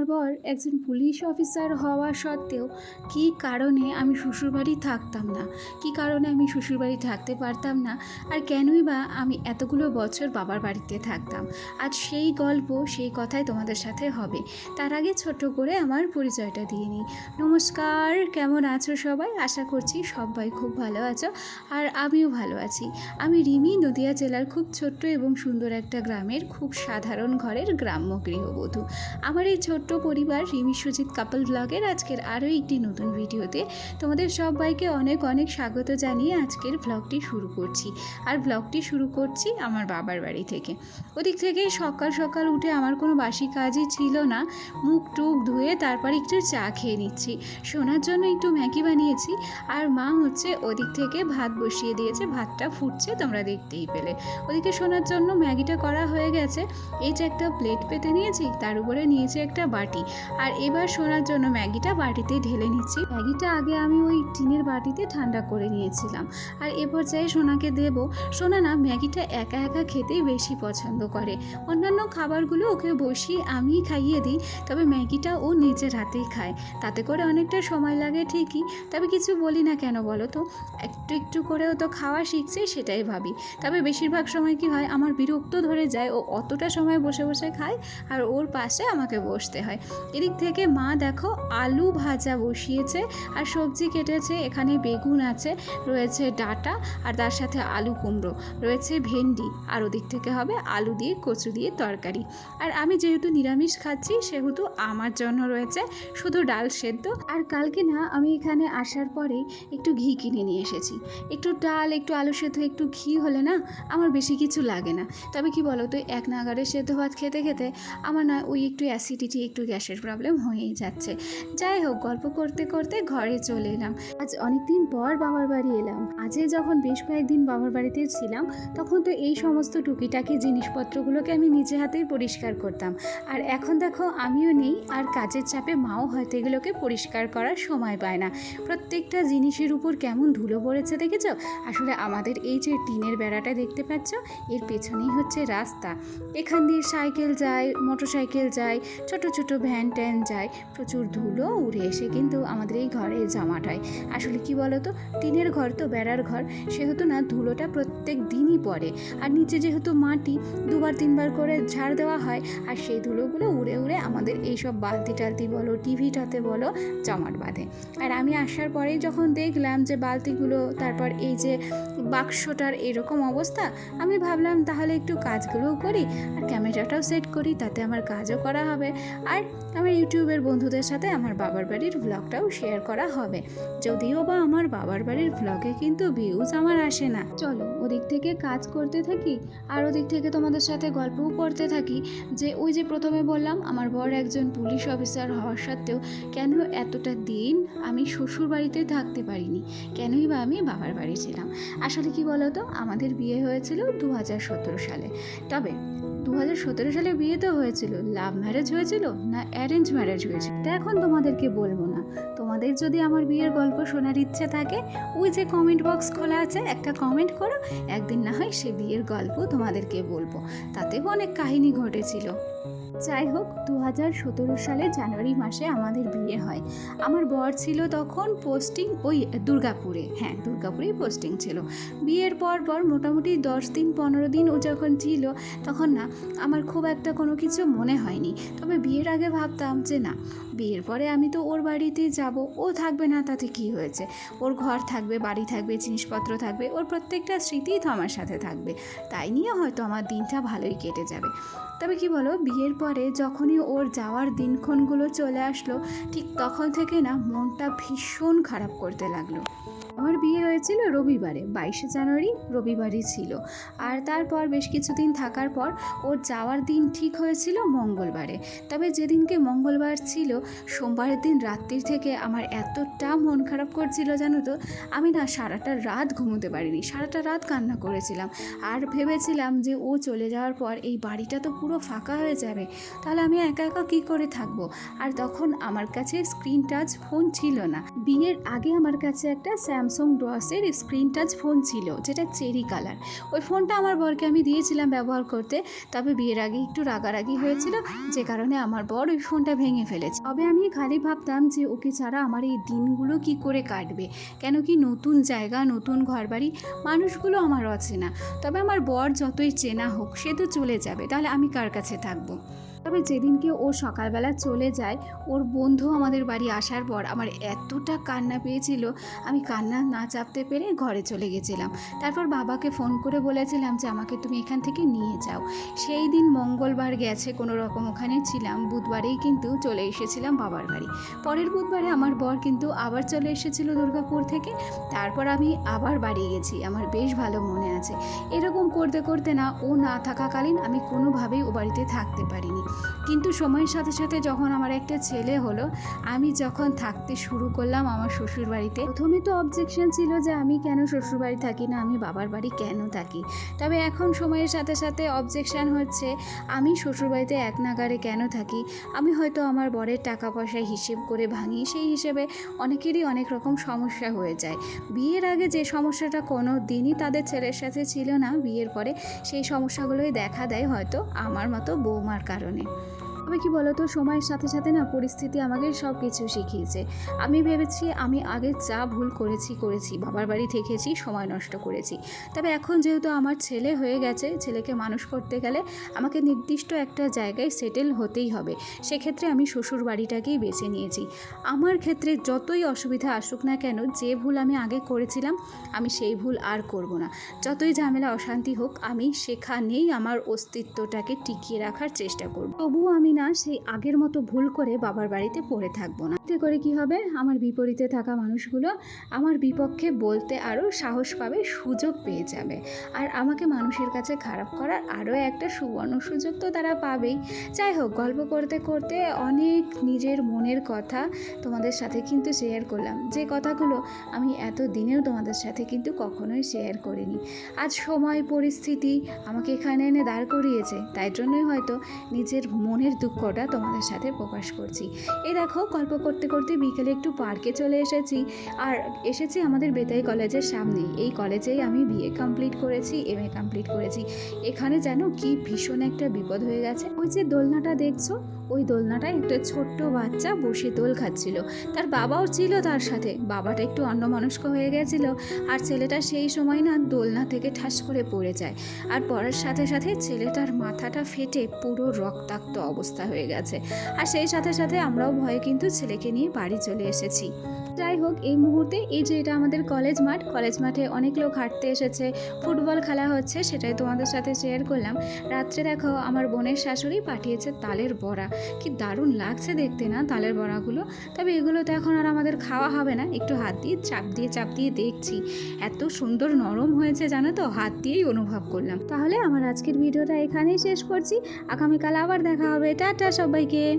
আমার বর একজন পুলিশ অফিসার হওয়া সত্ত্বেও কী কারণে আমি শ্বশুরবাড়ি থাকতাম না? কী কারণে আমি শ্বশুরবাড়ি থাকতে পারতাম না? আর কেনই বা আমি এতগুলো বছর বাবার বাড়িতে থাকতাম? আজ সেই গল্প, সেই কথাই তোমাদের সাথে হবে। তার আগে ছোট্ট করে আমার পরিচয়টা দিয়ে নিই। নমস্কার, কেমন আছো সবাই? আশা করছি সবাই খুব ভালো আছো আর আমিও ভালো আছি। আমি রিমি, নদিয়া জেলার খুব ছোট্ট এবং সুন্দর একটা গ্রামের খুব সাধারণ ঘরের গ্রাম্য গৃহবধূ। আমার এই ছোট্ট পরিবার রিমি সুজিত কাপল ব্লগের আজকের আরও একটি নতুন ভিডিওতে তোমাদের সবাইকে অনেক অনেক স্বাগত জানিয়ে আজকের ব্লগটি শুরু করছি। আর ব্লগটি শুরু করছি আমার বাবার বাড়ি থেকে। ওদিক থেকে সকাল সকাল উঠে আমার কোনো বাসি কাজই ছিল না। মুখ টুক ধুয়ে তারপর একটু চা খেয়ে নিচ্ছি। শোনার জন্য একটু ম্যাগি বানিয়েছি। আর মা হচ্ছে ওদিক থেকে ভাত বসিয়ে দিয়েছে, ভাতটা ফুটছে, তোমরা দেখতেই পেলে। ওদিকে শোনার জন্য ম্যাগিটা করা হয়ে গেছে। এই যে একটা প্লেট পেতে নিয়েছি, তার উপরে নিয়েছি একটা বাটি। আর এবার শোনার জন্য ম্যাগিটা বাটিতে ঢেলে নিচ্ছি। ম্যাগিটা আগে আমি ওই টিনের বাটিতে ঠান্ডা করে নিয়েছিলাম। আর এ পর্যায়ে সোনাকে দেব। সোনা না ম্যাগিটা একা একা খেতেই বেশি পছন্দ করে। অন্যান্য খাবারগুলো ওকে বসিয়ে আমিই খাইয়ে দিই, তবে ম্যাগিটা ও নিজের হাতেই খায়। তাতে করে অনেকটা সময় লাগে ঠিকই, তবে কিছু বলি না কেন বলো তো? একটু একটু করেও তো খাওয়া শিখছে, সেটাই ভাবি। তবে বেশিরভাগ সময় কি হয়, আমার বিরক্ত ধরে যায়, ও অতটা সময় বসে বসে খায়, আর ওর পাশে আমাকে বসতে হয়। এদিক থেকে মা দেখো আলু ভাজা বসিয়েছে আর সবজি কেটেছে, এখানে বেগুন আছে, রয়েছে ডাটা আর তার সাথে আলু কুমড়ো, রয়েছে ভেন্ডি আর ওদিক থেকে হবে আলু দিয়ে কচু দিয়ে তরকারি। আর আমি যেহেতু নিরামিষ খাচ্ছি, সেহেতু আমার জন্য রয়েছে শুধু ডাল সেদ্ধ। আর কালকে না, আমি এখানে আসার পরে একটু ঘি কিনে নিয়ে এসেছি। একটু ডাল, একটু আলু সেদ্ধ, একটু ঘি হলে না আমার বেশি কিছু লাগে না। তবে কি বলো তো, এক নাগারে সেদ্ধ ভাত খেতে খেতে আমার না ওই একটু অ্যাসিডিটি একটু গ্যাসের প্রবলেম হয়েই যাচ্ছে। যাই হোক, গল্প করতে করতে ঘরে চলে এলাম। আজ অনেকদিন পর বাবার বাড়ি এলাম। আজে যখন বেশ কয়েকদিন বাবার বাড়িতে ছিলাম, তখন তো এই সমস্ত টুকিটাকি জিনিসপত্রগুলোকে আমি নিজে হাতেই পরিষ্কার করতাম। আর এখন দেখো, আমিও নেই, আর কাজের চাপে মাও হয়তো এগুলোকে পরিষ্কার করার সময় পায় না। প্রত্যেকটা জিনিসের উপর কেমন ধুলো পড়েছে দেখেছ? আসলে আমাদের এই যে টিনের বেড়াটা দেখতে পাচ্ছ, এর পেছনেই হচ্ছে রাস্তা। এখান দিয়ে সাইকেল যায় মোটর সাইকেল যায়, ছোট ছোট ভ্যান ট্যান যায়, প্রচুর ধুলো উড়ে এসে কিন্তু আমাদের এই ঘরে জমাট হয়। আসলে কি বলো তো টিনের ঘর তো বেড়ার ঘর, সেহেতু না ধুলোটা প্রত্যেক দিনই পড়ে। আর নিচে যেহেতু মাটি, দুবার তিনবার করে ঝাড় দেওয়া হয়, আর সেই ধুলোগুলো উড়ে উড়ে আমাদের এইসব বালতি টালতি বলো, টিভিটাতে বলো, জমাট বাঁধে। আর আমি আসার পরেই যখন দেখলাম যে বালতিগুলো, তারপর এই যে বাক্সটার এরকম অবস্থা, আমি ভাবলাম তাহলে একটু কাজগুলোও করি, আর ক্যামেরাটাও সেট করি, তাতে আমার কাজও করা হবে। আর আমার ইউটিউবের বন্ধুদের সাথে আমার বাবার বাড়ির ব্লগটাও শেয়ার করা হবে। যদিও বা আমার বাবার বাড়ির ব্লগে কিন্তু ভিউজ আমার আসে না। চলো, ওদিক থেকে কাজ করতে থাকি আর ওদিক থেকে তোমাদের সাথে গল্পও করতে থাকি। যে ওই যে প্রথমে বললাম, আমার বর একজন পুলিশ অফিসার হওয়ার সত্ত্বেও কেন এতটা দিন আমি শ্বশুর বাড়িতে থাকতে পারিনি? কেনই বা আমি বাবার বাড়ি ছিলাম? আসলে কি বলতো, আমাদের বিয়ে হয়েছিল দু হাজার সতেরো সালে। তবে দু হাজার সতেরো সালে বিয়ে তো হয়েছিল লাভ ম্যারেজ হয়েছিল না অ্যারেঞ্জ ম্যারেজ হয়েছে। এটা এখন তোমাদেরকে বলব না। তোমাদের যদি আমার বিয়ের গল্প শোনার ইচ্ছে থাকে, ওই যে কমেন্ট বক্স খোলা আছে, একটা কমেন্ট করো, একদিন না হয় সে বিয়ের গল্প তোমাদেরকে বলব। তাতেও অনেক কাহিনী ঘটেছিল। যাই হোক দু হাজার সতেরো সালে জানুয়ারি মাসে আমাদের বিয়ে হয়। আমার বর ছিল তখন পোস্টিং ওই দুর্গাপুরে। হ্যাঁ দুর্গাপুরেই পোস্টিং ছিল। বিয়ের পর পর মোটামুটি দশ দিন, পনেরো দিন ও যখন ছিল, তখন না, আমার খুব একটা কোনো কিছু মনে হয়নি। তবে বিয়ের আগে ভাবতাম যে না, বিয়ের পরে আমি তো ওর বাড়িতে যাব, ও থাকবে না, তাতে কি হয়েছে? ওর ঘর থাকবে, বাড়ি থাকবে, জিনিসপত্র থাকবে, ওর প্রত্যেকটা স্মৃতিই তো আমার সাথে থাকবে। তাই নিয়ে হয়তো আমার দিনটা ভালোই কেটে যাবে। তবে কি বলো, বিয়ের পরে যখনই ওর যাওয়ার দিনক্ষণগুলো চলে আসলো, ঠিক তখন থেকে না মনটা ভীষণ খারাপ করতে লাগল। আমার বিয়ে হয়েছিল রবিবারে, বাইশে জানুয়ারি রবিবারই ছিল। আর তারপর বেশ কিছুদিন থাকার পর ওর যাওয়ার দিন ঠিক হয়েছিল মঙ্গলবারে। তবে যেদিনকে মঙ্গলবার ছিল, সোমবারের দিন রাত্রির থেকে আমার এতটা মন খারাপ করছিল জানো তো, আমি না সারাটা রাত ঘুমোতে পারিনি, সারাটা রাত কান্না করেছিলাম। আর ভেবেছিলাম যে ও চলে যাওয়ার পর এই বাড়িটা তো পুরো ফাঁকা হয়ে যাবে, তাহলে আমি একা একা কী করে থাকব? আর তখন আমার কাছে স্ক্রিন টাচ ফোন ছিল না। বিয়ের আগে আমার কাছে একটা স্যামসং ডসের স্ক্রিন টাচ ফোন ছিল, যেটা চেরি কালার ওই ফোনটা আমার বরকে আমি দিয়েছিলাম ব্যবহার করতে, তবে বিয়ের আগে একটু রাগারাগি হয়েছিল, যে কারণে আমার বর ওই ফোনটা ভেঙে ফেলেছে। তবে আমি খালি ভাবতাম যে ওকে ছাড়া আমার এই দিনগুলো কি করে কাটবে, কেন কি নতুন জায়গা, নতুন ঘরবাড়ি, মানুষগুলো আমার অচেনা। তবে আমার বর যতই চেনা হোক, সে তো চলে যাবে, তাহলে আমি কার কাছে থাকব? তবে যেদিনকে ও সকালবেলা চলে যায়, ওর বন্ধু আমাদের বাড়ি আসার পর আমার এতটা কান্না পেয়েছিল, আমি কান্না না চাপতে পেরে ঘরে চলে গেছিলাম। তারপর বাবাকে ফোন করে বলেছিলাম যে, আমাকে তুমি এখান থেকে নিয়ে যাও। সেই দিন মঙ্গলবার গেছে, কোনো রকম ওখানে ছিলাম, বুধবারেই কিন্তু চলে এসেছিলাম বাবার বাড়ি। পরের বুধবারে আমার বর কিন্তু আবার চলে এসেছিল দুর্গাপুর থেকে, তারপর আমি আবার বাড়ি গেছি, আমার বেশ ভালো মনে আছে। এরকম করতে করতে না, ও না থাকাকালীন আমি কোনোভাবেই ও বাড়িতে থাকতে পারিনি। কিন্তু সময়ের সাথে সাথে যখন আমার একটা ছেলে হলো, আমি যখন থাকতে শুরু করলাম আমার শ্বশুর বাড়িতে প্রথমে তো অবজেকশন ছিল যে আমি কেন শ্বশুর বাড়ি থাকি না, আমি বাবার বাড়ি কেন থাকি? তবে এখন সময়ের সাথে সাথে অবজেকশন হচ্ছে, আমি শ্বশুরবাড়িতে এক নাগারে কেন থাকি? আমি হয়তো আমার বরের টাকা পয়সা হিসেব করে ভাঙি, সেই হিসেবে অনেকেরই অনেক রকম সমস্যা হয়ে যায়। বিয়ের আগে যে সমস্যাটা কোনো দিনই তাদের ছেলের সাথে ছিল না, বিয়ের পরে সেই সমস্যাগুলোই দেখা দেয় হয়তো আমার মতো বৌমার কারণে। carne. তবে কি বলতো, সময়ের সাথে সাথে না পরিস্থিতি আমাকে সব কিছু শিখিয়েছে। আমি ভেবেছি আমি আগে যা ভুল করেছি করেছি, বাবার বাড়ি থেকেছি, সময় নষ্ট করেছি। তবে এখন যেহেতু আমার ছেলে হয়ে গেছে, ছেলেকে মানুষ করতে গেলে আমাকে নির্দিষ্ট একটা জায়গায় সেটেল হতেই হবে। সেক্ষেত্রে আমি শ্বশুর বাড়িটাকেই বেছে নিয়েছি। আমার ক্ষেত্রে যতই অসুবিধা আসুক না কেন, যে ভুল আমি আগে করেছিলাম, আমি সেই ভুল আর করব না। যতই ঝামেলা, অশান্তি হোক, আমি সেখানেই আমার অস্তিত্বটাকে টিকিয়ে রাখার চেষ্টা করব। তবুও আমি না, সেই আগের মতো ভুল করে বাবার বাড়িতে পড়ে থাকব না। এতে করে কি হবে? আমার বিপরীতে থাকা মানুষগুলো আমার বিপক্ষে বলতে আরও সাহস পাবে, সুযোগ পেয়ে যাবে। আর আমাকে মানুষের কাছে খারাপ করার আরও একটা সুবর্ণ সুযোগ তো তারা পাবেই। যাই হোক, গল্প করতে করতে অনেক নিজের মনের কথা তোমাদের সাথে কিন্তু শেয়ার করলাম। যে কথাগুলো আমি এত দিনেও তোমাদের সাথে কিন্তু কখনোই শেয়ার করিনি। আজ সময়, পরিস্থিতি আমাকে এখানে এনে দাঁড় করিয়েছে, তাই জন্যই হয়তো নিজের মনের দুঃখটা তোমাদের সাথে প্রকাশ করছি। এই দেখো, গল্প করতে করতে বিকেলে একটু পার্কে চলে এসেছি। আর এসেছি আমাদের বেতাই কলেজের সামনে এই কলেজেই আমি বিএ কমপ্লিট করেছি এম এ কমপ্লিট করেছি। এখানে যেন কি ভীষণ একটা বিপদ হয়ে গেছে। ওই যে দোলনাটা দেখছ ওই দোলনাটায় একটা ছোট্ট বাচ্চা বসে দোল খাচ্ছিল। তার বাবাও ছিল তার সাথে। বাবাটা একটু অন্যমনস্ক হয়ে গেছিল আর ছেলেটা সেই সময় না দোলনা থেকে ঠাস করে পড়ে যায়। আর পড়ার সাথে সাথে ছেলেটার মাথাটা ফেটে পুরো রক্তাক্ত অবস্থা হয়ে গেছে। আর সেই সাথে সাথে আমরাও ভয়ে কিন্তু ছেলেকে নিয়ে বাড়ি চলে এসেছি। যাই হোক, এই মুহূর্তে এই যে এটা আমাদের কলেজ মাঠ, কলেজ মাঠে অনেক লোক হাঁটতে এসেছে, ফুটবল খেলা হচ্ছে, সেটাই তোমাদের সাথে শেয়ার করলাম। রাত্রে দেখো, আমার বোনের শাশুড়ি পাঠিয়েছে তালের বড়া। কি দারুণ লাগছে দেখতে না তালের বড়াগুলো? তবে এগুলো তো এখন আর আমাদের খাওয়া হবে না। একটু হাত দিয়ে চাপ দিয়ে চাপ দিয়ে দেখছি। এত সুন্দর নরম হয়েছে জানো তো, হাত দিয়েই অনুভব করলাম। তাহলে আমার আজকের ভিডিওটা এখানেই শেষ করছি। আগামীকাল আবার দেখা হবে। টাটা সবাইকে।